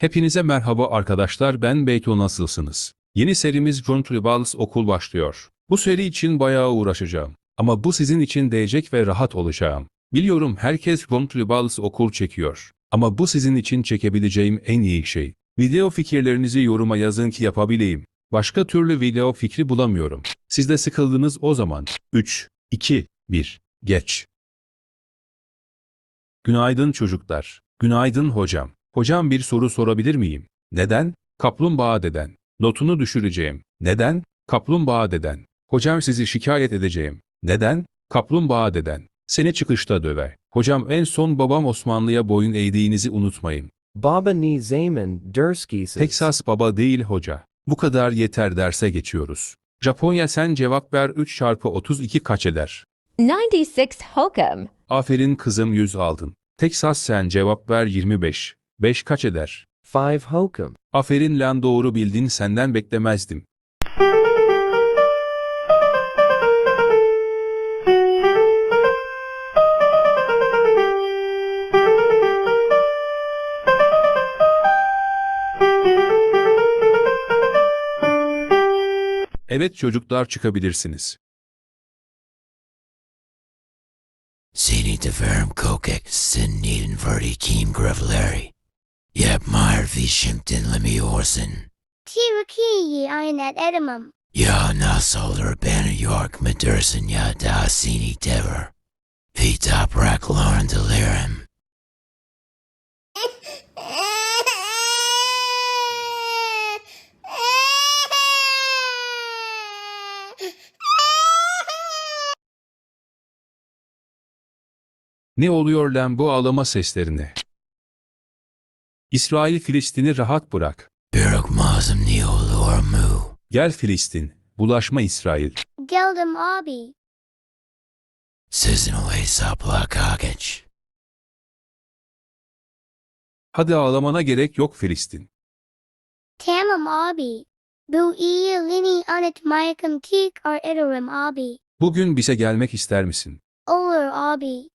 Hepinize merhaba arkadaşlar ben Beyto nasılsınız? Yeni serimiz John Tribals okul başlıyor. Bu seri için bayağı uğraşacağım. Ama bu sizin için değecek ve rahat olacağım. Biliyorum herkes John Tribals okul çekiyor. Ama bu sizin için çekebileceğim en iyi şey. Video fikirlerinizi yoruma yazın ki yapabileyim. Başka türlü video fikri bulamıyorum. Siz de sıkıldınız o zaman. 3, 2, 1, geç. Günaydın çocuklar. Günaydın hocam. Hocam bir soru sorabilir miyim? Neden? Kaplumbağa deden. Notunu düşüreceğim. Neden? Kaplumbağa deden. Hocam sizi şikayet edeceğim. Neden? Kaplumbağa deden. Seni çıkışta döver. Hocam en son babam Osmanlı'ya boyun eğdiğinizi unutmayın. Baba ni zaman Durskis. Texas baba değil hoca. Bu kadar yeter derse geçiyoruz. Japonya sen cevap ver 3 çarpı 32 kaç eder? 96 hokum. Aferin kızım 100 aldın. Texas sen cevap ver 25. 5 kaç eder? Five hokum. Aferin lan doğru bildin senden beklemezdim. Evet çocuklar çıkabilirsiniz. Seni deverum kokek sin niden verdi kim graveleri. Vi shimpton lemi orsen. Tiraki aynet edamum. Ya nasolar banner york medursen ya da sini dever. Pita brak lauren delirium. Ne oluyor lan bu ağlama seslerine? İsrail Filistin'i rahat bırak. Birok mazum neolor mu. Gel Filistin, bulaşma İsrail. Geldim abi. Sizin sapla kakach. Hadi ağlamana gerek yok Filistin. Tamam abi. Bu iyi lini anet mayakam tik ar ederim abi. Bugün bize gelmek ister misin? Olur abi.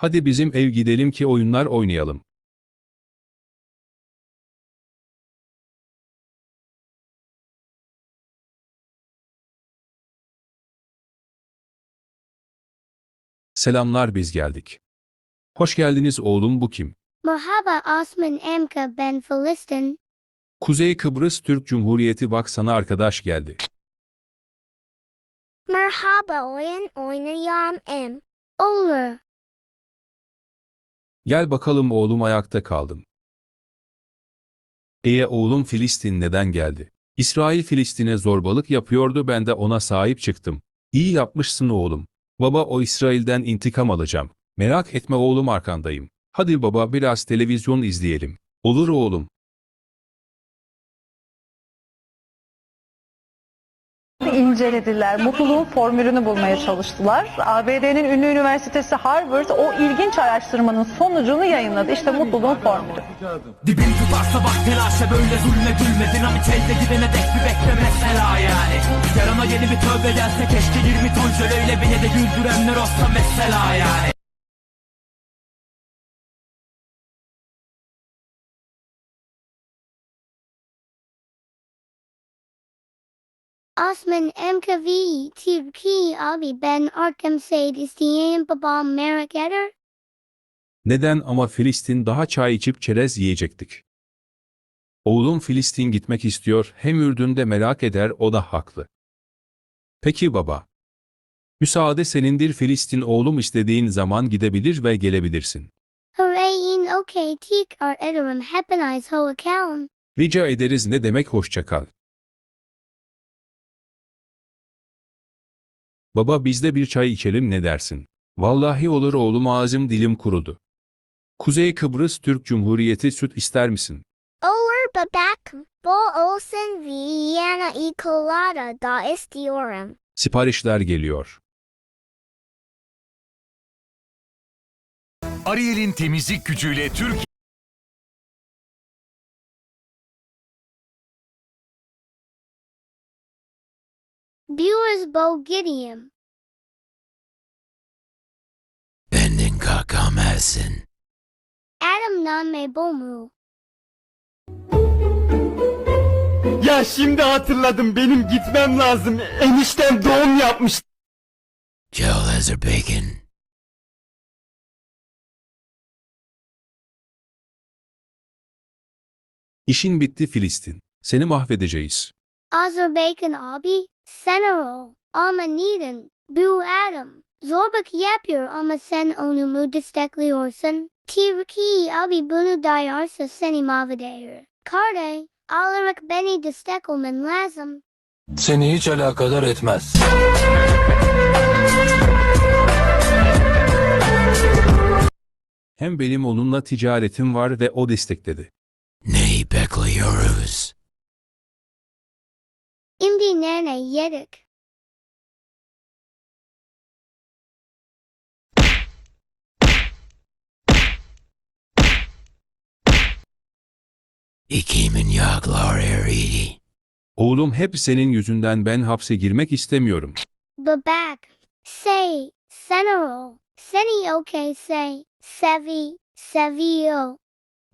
Hadi bizim ev gidelim ki oyunlar oynayalım. Selamlar biz geldik. Hoş geldiniz oğlum bu kim? Merhaba Osman Amka ben Filistin. Kuzey Kıbrıs Türk Cumhuriyeti bak sana arkadaş geldi. Merhaba oyun oynayam em. Olur. Gel bakalım oğlum ayakta kaldım. Eye oğlum Filistin neden geldi? İsrail Filistin'e zorbalık yapıyordu ben de ona sahip çıktım. İyi yapmışsın oğlum. Baba o İsrail'den intikam alacağım. Merak etme oğlum arkandayım. Hadi baba biraz televizyon izleyelim. Olur oğlum. İncelediler. Mutluluğun formülünü bulmaya çalıştılar. ABD'nin ünlü üniversitesi Harvard o ilginç araştırmanın sonucunu yayınladı. İşte mutluluğun formülü. Dibin tutarsa bak telaşa böyle zulme gülme Dinamit elde gidene dek bir bekle mesela yani Yarına yeni bir tövbe gelse keşke 20 ton jöleyle beni de güldürenler olsa mesela yani Osman Amka v Tirki abi ben Arkham Said isteyem babam merak eder. Neden ama Filistin daha çay içip çerez yiyecektik. Oğlum Filistin gitmek istiyor hem Ürdün'de merak eder o da haklı. Peki baba. Müsaade senindir Filistin oğlum istediğin zaman gidebilir ve gelebilirsin. Hooray in okay tik ar ederim hepiniz ho account. Rica ederiz ne demek hoşça Baba biz de bir çay içelim ne dersin? Vallahi olur oğlum ağzım dilim kurudu. Kuzey Kıbrıs Türk Cumhuriyeti süt ister misin? Olur babak. Bo olsun Vienna e colada da istiyorum. Siparişler geliyor. Ariel'in temizlik gücüyle Türkiye Viewers Bo Gideon. Bending kakam esin. Adam Name Bomu. Ya şimdi hatırladım benim gitmem lazım. Eniştem doğum yapmış. Joe Bacon. İşin bitti Filistin. Seni mahvedeceğiz. Azerbaijan abi. Senero. Ama Neden. Bu Adam. Zorbak yapıyor ama sen onu mu destekliyorsun? Tirki abi bunu dayarsa seni mahveder. Karde. Alarak beni desteklemen lazım. Seni hiç alakadar etmez. Hem benim onunla ticaretim var ve o destekledi. Neyi bekliyoruz? Indi nene yedik. İkimin yaklar eridi. Oğlum hep senin yüzünden ben hapse girmek istemiyorum. Babak. Say. Senero. Seni okay say. Sevi. Sevio.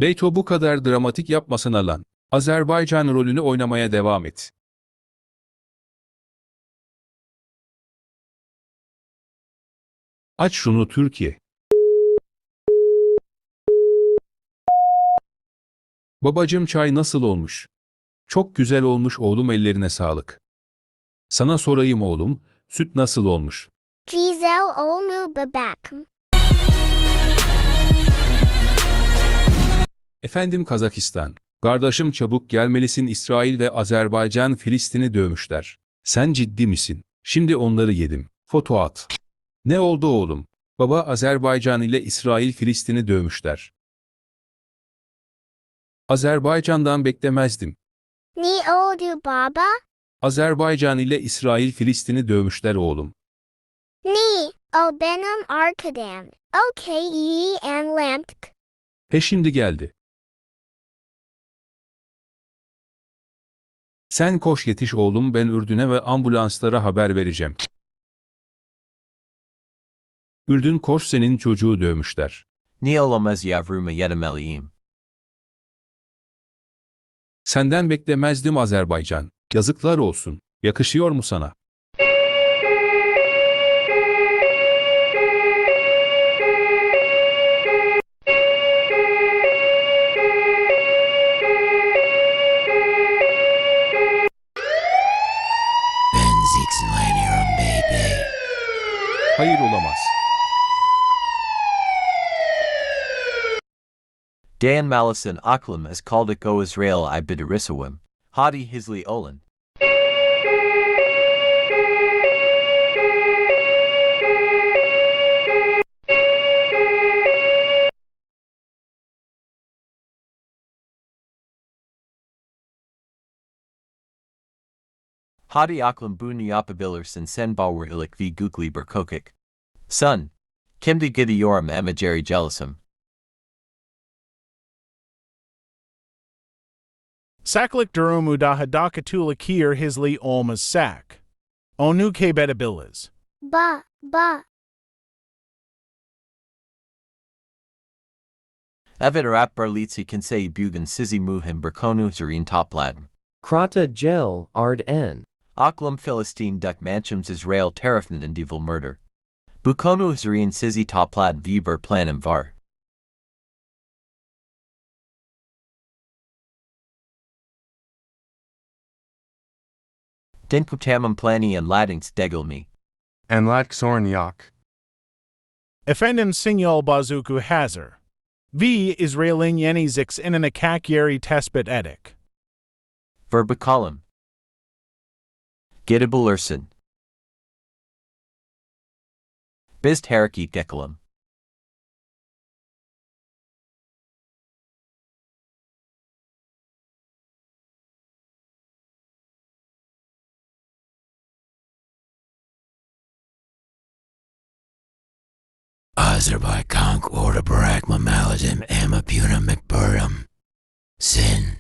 Beyto bu kadar dramatik yapmasına lan. Azerbaycan rolünü oynamaya devam et. Aç şunu Türkiye. Babacım çay nasıl olmuş? Çok güzel olmuş oğlum ellerine sağlık. Sana sorayım oğlum, süt nasıl olmuş? Giselle Onu Babak. Efendim Kazakistan. Kardeşim çabuk gelmelisin İsrail ve Azerbaycan Filistin'i dövmüşler. Sen ciddi misin? Şimdi onları yedim. Foto at. Ne oldu oğlum? Baba Azerbaycan ile İsrail Filistin'i dövmüşler. Azerbaycan'dan beklemezdim. Ne oldu baba? Azerbaycan ile İsrail Filistin'i dövmüşler oğlum. Ne? O benim arkadaşım. Okay iyi anladık. He şimdi geldi. Sen koş yetiş oğlum ben Ürdün'e ve ambulanslara haber vereceğim. Ürdün koş senin çocuğu dövmüşler. Ni olamaz yavrumu yedemeliyim. Senden beklemezdim Azerbaycan. Yazıklar olsun. Yakışıyor mu sana? Hayır olamaz. Dan Malisan Aklam as Kaldik o Israel I. Hadi Hisli Olin. Hadi Aklam Bunyapabillerson Senbawar Ilik v Gukli Berkokik. Son. Kimdi Gidi Yoram Amajeri Jealousum. Saklik durum udahadakatula kir hisli olmas sak. Onu kebedabilis. Ba, ba. Evet Arap Barlitsi Kinsei Bugan Sizi Muhim Berkonu Zerin Topladin. Krata gel ard n. Aklam Philistine Duck Manchums Israel Terifnan and Evil Murder. Bukonu Zerin Sizi Toplad Viber Planem Var. den putamum plani and ladings degelmi. And latxorn yak. Effendim signal bazuku hazar. V Israelin yenizix in an akak yeri tespit edik. Verbicolum. Gittable. Bist heriki deculum. Brother by Conk Order Barachma Maladim Amapuna McBurnham. Sin.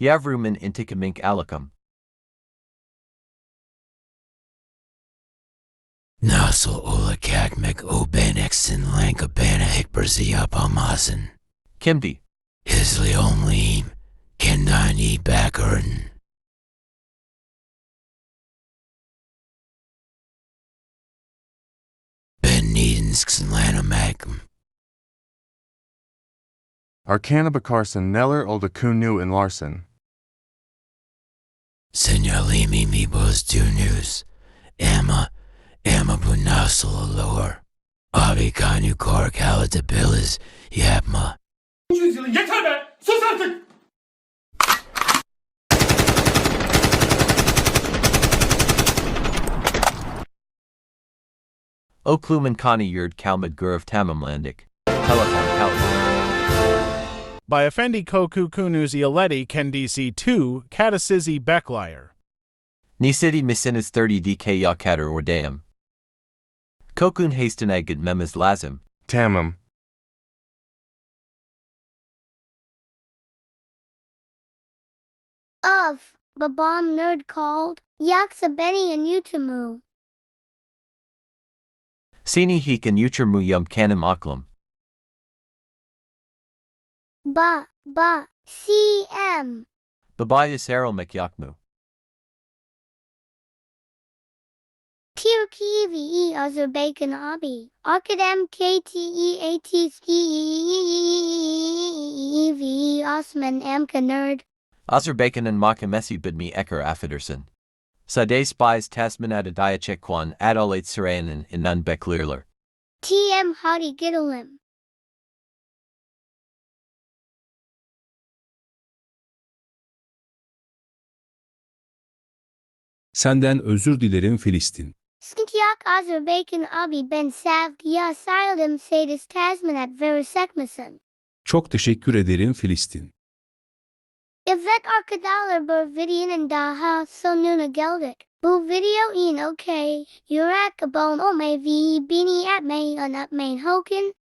Yavruman Intikamink Alakam. Nasal Ulakakmek Obanek Sinlanka Bana Hikberzia Palmasin. Kimdi. Hisli Omlim Kendani Bakern. discs and Lanham Magnum. Arcanaba Carson, Neller, Oldacunu, and Larson. limi Mibos Juniors, Emma, Emma Bunasala Lore, Abi Kanu Kor Kalatabilas, Yapma. Oklumen Kani Yurd Kalmud Gurv Tamamlandik. Telephone Kalmud. By Effendi Koku kunuzi aleti Kendisi 2 Katasizi Beklier. Nisidi Misinas 30 DK Yakatar Ordeum. Kokun Hastenagid Memes Lazim. Tamam. Of, Babam Nerd called, Yaksabeni and Utamu. Seni hiken uçur mu yum. Ba, ba, cm. Babayis is yak mu. Tirkiyevi Azerbaycan abi. Akadem KTEATEV Osman Amka Nerd. Azerbaycan and Makamesi bid. Sade Spies Tasman Adadaya Kwan Adolate Sarayanan in Nun Beklirler. TM Hadi Gidalim. Senden özür dilerim Filistin. Skityak Azerbaijan Abi Ben Sav Ya Sildim Sadis Tasmanat Verisekmasan. Çok teşekkür ederim Filistin. Evet arkadaşlar bu videonun daha sonuna geldik. Bu video in okay. Yurak abon o may vi bini at may an at main hoken.